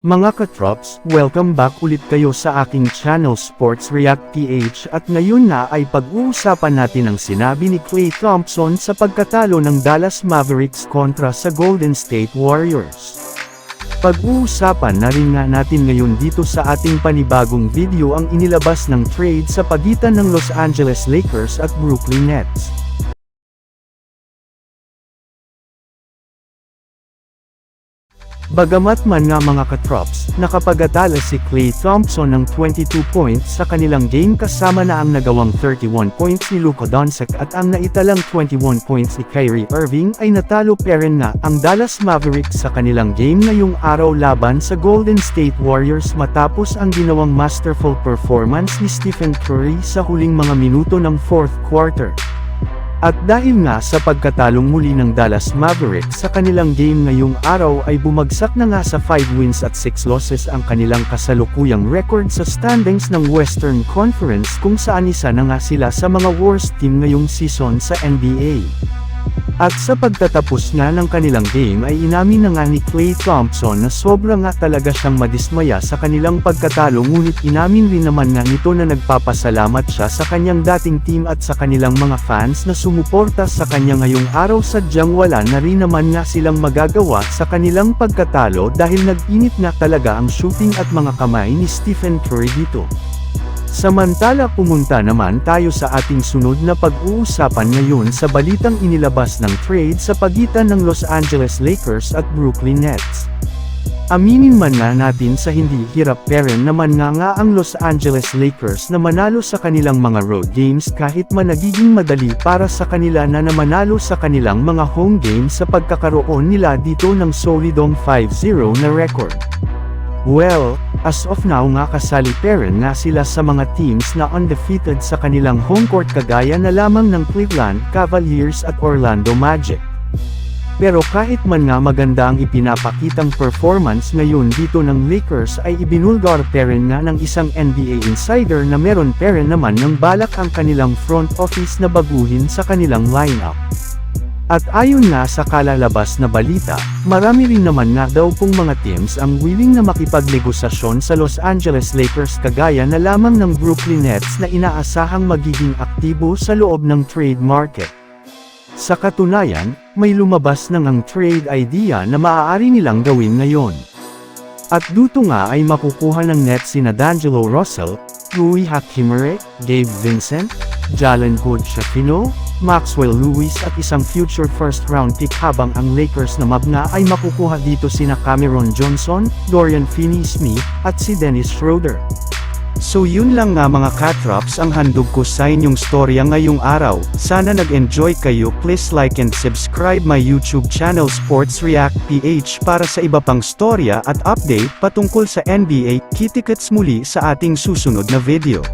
Mga katrops, welcome back ulit kayo sa aking channel Sports React PH at ngayon na ay pag-uusapan natin ang sinabi ni Klay Thompson sa pagkatalo ng Dallas Mavericks kontra sa Golden State Warriors. Pag-uusapan na rin nga natin ngayon dito sa ating panibagong video ang inilabas ng trade sa pagitan ng Los Angeles Lakers at Brooklyn Nets. Bagamat man nga mga katrops, nakapagatala si Klay Thompson ng 22 points sa kanilang game kasama na ang nagawang 31 points ni Luka Doncic at ang naitalang 21 points ni Kyrie Irving ay natalo pa rin na ang Dallas Mavericks sa kanilang game ngayong araw laban sa Golden State Warriors matapos ang ginawang masterful performance ni Stephen Curry sa huling mga minuto ng fourth quarter. At dahil nga sa pagkatalong muli ng Dallas Mavericks sa kanilang game ngayong araw ay bumagsak na nga sa 5 wins at 6 losses ang kanilang kasalukuyang record sa standings ng Western Conference kung saan isa na nga sila sa mga worst team ngayong season sa NBA. At sa pagtatapos nga ng kanilang game ay inamin na nga ni Klay Thompson na sobra nga talaga siyang madismaya sa kanilang pagkatalo ngunit inamin rin naman nga nito na nagpapasalamat siya sa kanyang dating team at sa kanilang mga fans na sumuporta sa kanya ngayong araw sadyang wala na rin naman nga silang magagawa sa kanilang pagkatalo dahil nag-init nga talaga ang shooting at mga kamay ni Stephen Curry dito. Samantala pumunta naman tayo sa ating sunod na pag-uusapan ngayon sa balitang inilabas ng trade sa pagitan ng Los Angeles Lakers at Brooklyn Nets. Aminin man nga natin sa hindi hirap peren naman nga nga ang Los Angeles Lakers na manalo sa kanilang mga road games kahit man nagiging madali para sa kanila na namanalo sa kanilang mga home games sa pagkakaroon nila dito ng solidong 5-0 na record. Well, as of now nga kasali peren nga sila sa mga teams na undefeated sa kanilang home court kagaya na lamang ng Cleveland Cavaliers at Orlando Magic. Pero kahit man nga maganda ang ipinapakitang performance ngayon dito ng Lakers ay ibinulgar peren nga ng isang NBA insider na meron peren naman ng balak ang kanilang front office na baguhin sa kanilang lineup. At ayon nga sa kalalabas na balita, marami rin naman nga daw pong mga teams ang willing na makipagnegosasyon sa Los Angeles Lakers kagaya na lamang ng Brooklyn Nets na inaasahang magiging aktibo sa loob ng trade market. Sa katunayan, may lumabas nang ang trade idea na maaari nilang gawin ngayon. At duto nga ay makukuha ng Nets sina D'Angelo Russell, Rui Hachimere, Gabe Vincent, Jalen Hood Shafino, Maxwell Lewis at isang future first round pick habang ang Lakers na mabna ay makukuha dito sina Cameron Johnson, Dorian Finney-Smith, at si Dennis Schroeder. So yun lang nga mga katrops ang handog ko sa inyong storya ngayong araw. Sana nag-enjoy kayo please like and subscribe my YouTube channel Sports React PH para sa iba pang storya at update patungkol sa NBA. Kitikets muli sa ating susunod na video.